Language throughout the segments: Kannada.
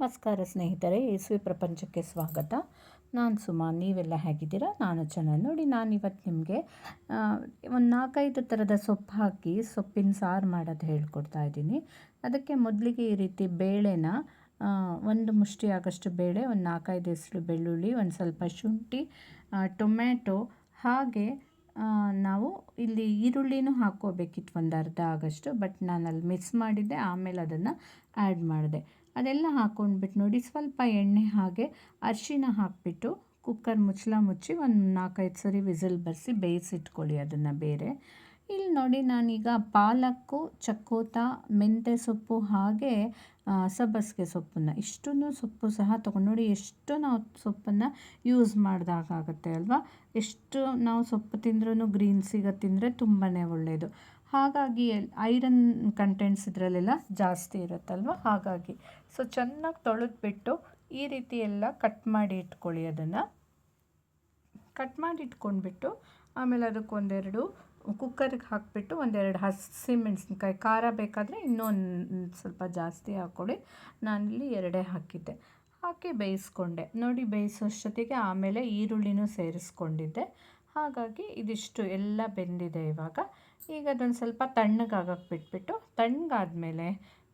ನಮಸ್ಕಾರ ಸ್ನೇಹಿತರೆ ಯೇಸುವೆ ಪ್ರಪಂಚಕ್ಕೆ ಸ್ವಾಗತ. ನಾನು ಸುಮಾ, ನೀವೆಲ್ಲ ಹೇಗಿದ್ದೀರಾ? ನಾನು ಚೆನ್ನಾಗಿ. ನೋಡಿ ನಾನು ಇವತ್ತು ನಿಮಗೆ ಒಂದು ನಾಲ್ಕೈದು ಥರದ ಸೊಪ್ಪು ಹಾಕಿ ಸೊಪ್ಪಿನ ಸಾರು ಮಾಡೋದು ಹೇಳ್ಕೊಡ್ತಾ ಇದ್ದೀನಿ. ಅದಕ್ಕೆ ಮೊದಲಿಗೆ ಈ ರೀತಿ ಬೇಳೆನ ಒಂದು ಮುಷ್ಟಿ ಆಗೋಷ್ಟು ಬೇಳೆ, ಒಂದು ನಾಲ್ಕೈದು ಹೆಸರು ಬೆಳ್ಳುಳ್ಳಿ, ಒಂದು ಸ್ವಲ್ಪ ಶುಂಠಿ ಟೊಮ್ಯಾಟೊ, ಹಾಗೆ ನಾವು ಇಲ್ಲಿ ಈರುಳ್ಳಿನೂ ಹಾಕ್ಕೋಬೇಕಿತ್ತು ಒಂದು ಅರ್ಧ ಆಗಷ್ಟು, ಬಟ್ ನಾನು ಅಲ್ಲಿ ಮಿಸ್ ಮಾಡಿದ್ದೆ, ಆಮೇಲೆ ಅದನ್ನು ಆ್ಯಡ್ ಮಾಡಿದೆ. ಅದೆಲ್ಲ ಹಾಕ್ಕೊಂಡ್ಬಿಟ್ಟು ನೋಡಿ ಸ್ವಲ್ಪ ಎಣ್ಣೆ ಹಾಗೆ ಅರಿಶಿನ ಹಾಕಿಬಿಟ್ಟು ಕುಕ್ಕರ್ ಮುಚ್ಚಲ ಮುಚ್ಚಿ ಒಂದು ನಾಲ್ಕೈದು ಸರಿ ವಿಸಿಲ್ ಬರೆಸಿ ಬೇಯಿಸಿಟ್ಕೊಳ್ಳಿ ಅದನ್ನು ಬೇರೆ. ಇಲ್ಲಿ ನೋಡಿ ನಾನೀಗ ಪಾಲಕ್ಕು, ಚಕ್ಕೋತ, ಮೆಂತ್ಯ ಸೊಪ್ಪು ಹಾಗೆ ಸಬ್ಬಸಿಗೆ ಸೊಪ್ಪನ್ನು ಇಷ್ಟನ್ನು ಸೊಪ್ಪು ಸಹ ತೊಗೊಂಡು ನೋಡಿ ಎಷ್ಟು ನಾವು ಸೊಪ್ಪನ್ನು ಯೂಸ್ ಮಾಡಿದಾಗತ್ತೆ ಅಲ್ವಾ? ಎಷ್ಟು ನಾವು ಸೊಪ್ಪು ತಿಂದ್ರೂ ಗ್ರೀನ್ಸಿಗೆ ತಿಂದರೆ ತುಂಬಾ ಒಳ್ಳೆಯದು ಹಾಗಾಗಿ ಐರನ್ ಕಂಟೆಂಟ್ಸ್ ಇದರಲ್ಲೆಲ್ಲ ಜಾಸ್ತಿ ಇರುತ್ತಲ್ವ? ಹಾಗಾಗಿ. ಸೊ ಚೆನ್ನಾಗಿ ತೊಳೆದ್ಬಿಟ್ಟು ಈ ರೀತಿ ಎಲ್ಲ ಕಟ್ ಮಾಡಿ ಇಟ್ಕೊಳ್ಳಿ ಅದನ್ನು. ಕಟ್ ಮಾಡಿ ಇಟ್ಕೊಂಡ್ಬಿಟ್ಟು ಆಮೇಲೆ ಅದಕ್ಕೆ ಒಂದೆರಡು ಕುಕ್ಕರ್ಗೆ ಹಾಕಿಬಿಟ್ಟು ಒಂದೆರಡು ಹಸಿಮೆಣಸಿನ್ಕಾಯಿ ಖಾರ ಬೇಕಾದರೆ ಇನ್ನೊಂದು ಸ್ವಲ್ಪ ಜಾಸ್ತಿ ಹಾಕ್ಕೊಳ್ಳಿ ನಾನಿಲ್ಲಿ ಎರಡೇ ಹಾಕಿದ್ದೆ. ಹಾಕಿ ಬೇಯಿಸ್ಕೊಂಡೆ. ನೋಡಿ, ಬೇಯಿಸೋಷ್ಟೊತ್ತಿಗೆ ಆಮೇಲೆ ಈರುಳ್ಳಿನೂ ಸೇರಿಸ್ಕೊಂಡಿದ್ದೆ. ಹಾಗಾಗಿ ಇದಿಷ್ಟು ಎಲ್ಲ ಬೆಂದಿದೆ ಇವಾಗ. ಈಗ ಅದೊಂದು ಸ್ವಲ್ಪ ತಣ್ಣಗಾಗಕ್ಕೆ ಬಿಟ್ಬಿಟ್ಟು ತಣ್ಣಗಾದ್ಮೇಲೆ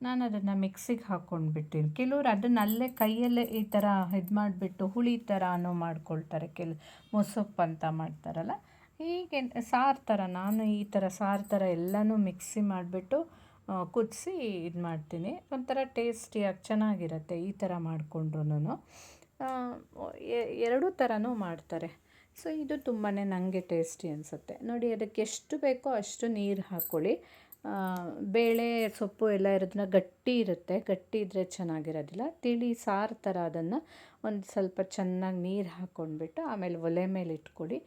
ನಾನು ಅದನ್ನು ಮಿಕ್ಸಿಗೆ ಹಾಕ್ಕೊಂಡು ಬಿಟ್ಟಿನಿ ಕೆಲವ್ರು ಅದನ್ನು ಅಲ್ಲೇ ಕೈಯಲ್ಲೇ ಈ ಥರ ಇದು ಮಾಡಿಬಿಟ್ಟು ಹುಳಿ ಥರನೂ ಮಾಡ್ಕೊಳ್ತಾರೆ. ಕೆಲ ಮೊಸಪ್ಪು ಅಂತ ಮಾಡ್ತಾರಲ್ಲ, ಹೀಗೆ ಸಾರು ಥರ, ನಾನು ಈ ಥರ ಸಾರು ಥರ ಎಲ್ಲನೂ ಮಿಕ್ಸಿ ಮಾಡಿಬಿಟ್ಟು ಕುದಿಸಿ ಇದು ಮಾಡ್ತೀನಿ. ಒಂಥರ ಟೇಸ್ಟಿಯಾಗಿ ಚೆನ್ನಾಗಿರುತ್ತೆ ಈ ಥರ ಮಾಡಿಕೊಂಡ್ರು ಎರಡೂ ಥರನೂ ಮಾಡ್ತಾರೆ. ಸೊ ಇದು ತುಂಬಾ ನನಗೆ ಟೇಸ್ಟಿ ಅನಿಸುತ್ತೆ. ನೋಡಿ ಅದಕ್ಕೆ ಎಷ್ಟು ಬೇಕೋ ಅಷ್ಟು ನೀರು ಹಾಕ್ಕೊಳ್ಳಿ ಬೇಳೆ, ಸೊಪ್ಪು ಎಲ್ಲ ಇರೋದನ್ನ ಗಟ್ಟಿ ಇರುತ್ತೆ. ಗಟ್ಟಿ ಇದ್ದರೆ ಚೆನ್ನಾಗಿರೋದಿಲ್ಲ. ತಿಳಿ, ಸಾರು ಥರ ಅದನ್ನು ಒಂದು ಸ್ವಲ್ಪ ಚೆನ್ನಾಗಿ ನೀರು ಹಾಕ್ಕೊಂಡ್ಬಿಟ್ಟು ಆಮೇಲೆ ಒಲೆ ಮೇಲೆ ಇಟ್ಕೊಳ್ಳಿ.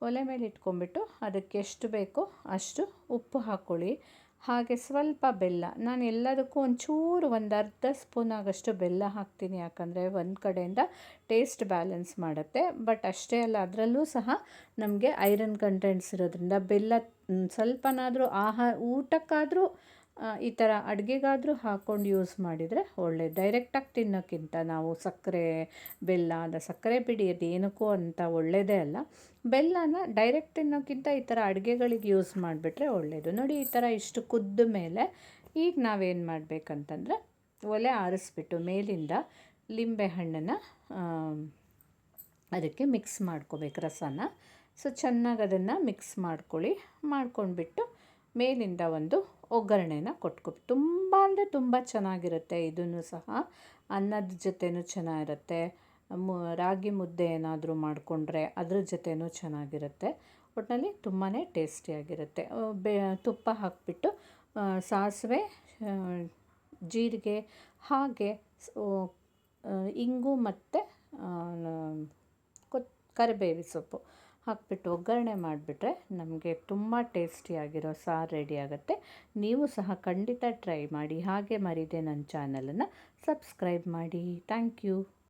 ಒಲೆ ಮೇಲೆ ಇಟ್ಕೊಂಡ್ಬಿಟ್ಟು ಅದಕ್ಕೆ ಎಷ್ಟು ಬೇಕೋ ಅಷ್ಟು ಉಪ್ಪು ಹಾಕ್ಕೊಳ್ಳಿ ಹಾಗೆ ಸ್ವಲ್ಪ ಬೆಲ್ಲ. ನಾನು ಎಲ್ಲದಕ್ಕೂ ಒಂಚೂರು ಒಂದು ಅರ್ಧ ಸ್ಪೂನ್ ಆಗಷ್ಟು ಬೆಲ್ಲ ಹಾಕ್ತೀನಿ. ಯಾಕಂದರೆ ಒಂದು ಕಡೆಯಿಂದ ಟೇಸ್ಟ್ ಬ್ಯಾಲೆನ್ಸ್ ಮಾಡುತ್ತೆ. ಬಟ್ ಅಷ್ಟೇ ಅಲ್ಲ, ಅದರಲ್ಲೂ ಸಹ ನಮಗೆ ಐರನ್ ಕಂಟೆಂಟ್ಸ್ ಇರೋದ್ರಿಂದ ಬೆಲ್ಲ ಸ್ವಲ್ಪನಾದರೂ ಆಹಾರ, ಊಟಕ್ಕಾದರೂ ಈ ಥರ ಅಡುಗೆಗಾದರೂ ಹಾಕ್ಕೊಂಡು ಯೂಸ್ ಮಾಡಿದರೆ ಒಳ್ಳೆಯದು ಡೈರೆಕ್ಟಾಗಿ ತಿನ್ನೋಕ್ಕಿಂತ ನಾವು ಸಕ್ಕರೆ, ಬೆಲ್ಲ ಅಲ್ಲ ಸಕ್ಕರೆ ಬಿಡಿ ಅದು ಏನಕ್ಕೂ ಅಂತ ಒಳ್ಳೆಯದೇ ಅಲ್ಲ. ಬೆಲ್ಲನ ಡೈರೆಕ್ಟ್ ತಿನ್ನೋಕ್ಕಿಂತ ಈ ಥರ ಅಡುಗೆಗಳಿಗೆ ಯೂಸ್ ಮಾಡಿಬಿಟ್ರೆ ಒಳ್ಳೆಯದು ನೋಡಿ, ಈ ಥರ ಇಷ್ಟು ಕುದ್ದ ಮೇಲೆ ಈಗ ನಾವೇನು ಮಾಡಬೇಕಂತಂದರೆ ಒಲೆ ಆರಿಸ್ಬಿಟ್ಟು ಮೇಲಿಂದ ಲಿಂಬೆ ಹಣ್ಣನ್ನು ಅದಕ್ಕೆ ಮಿಕ್ಸ್ ಮಾಡ್ಕೋಬೇಕು ರಸನ. ಸೊ ಚೆನ್ನಾಗಿ ಅದನ್ನು ಮಿಕ್ಸ್ ಮಾಡ್ಕೊಳ್ಳಿ, ಮಾಡ್ಕೊಂಡ್ಬಿಟ್ಟು ಮೇಲಿಂದ ಒಂದು ಒಗ್ಗರಣೆನ ಕೊಟ್ಕೊ ತುಂಬ ಅಂದರೆ ತುಂಬ ಚೆನ್ನಾಗಿರುತ್ತೆ ಇದನ್ನು ಸಹ. ಅನ್ನದ ಜೊತೆನೂ ಚೆನ್ನಾಗಿರುತ್ತೆ. ಮು, ರಾಗಿ ಮುದ್ದೆ ಏನಾದರೂ ಮಾಡಿಕೊಂಡ್ರೆ ಅದ್ರ ಜೊತೆನೂ ಚೆನ್ನಾಗಿರುತ್ತೆ. ಒಟ್ಟಿನಲ್ಲಿ ತುಂಬಾ ಟೇಸ್ಟಿಯಾಗಿರುತ್ತೆ. ಬೆ, ತುಪ್ಪ ಹಾಕಿಬಿಟ್ಟು ಸಾಸಿವೆ ಜೀರಿಗೆ, ಹಾಗೆ ಇಂಗು ಮತ್ತು ಕೊತ್ ಕರಿಬೇವಿ ಸೊಪ್ಪು. ಹಾಕ್ಬಿಟ್ಟು ಒಗ್ಗರಣೆ ಮಾಡಿಬಿಟ್ರೆ ನಮಗೆ ತುಂಬ ಟೇಸ್ಟಿಯಾಗಿರೋ ಸಾರು ರೆಡಿ ಆಗುತ್ತೆ. ನೀವು ಸಹ ಖಂಡಿತ ಟ್ರೈ ಮಾಡಿ. ಹಾಗೆ ಮರಿದೆ ನನ್ನ ಚಾನಲನ್ನು ಸಬ್ಸ್ಕ್ರೈಬ್ ಮಾಡಿ. Thank you.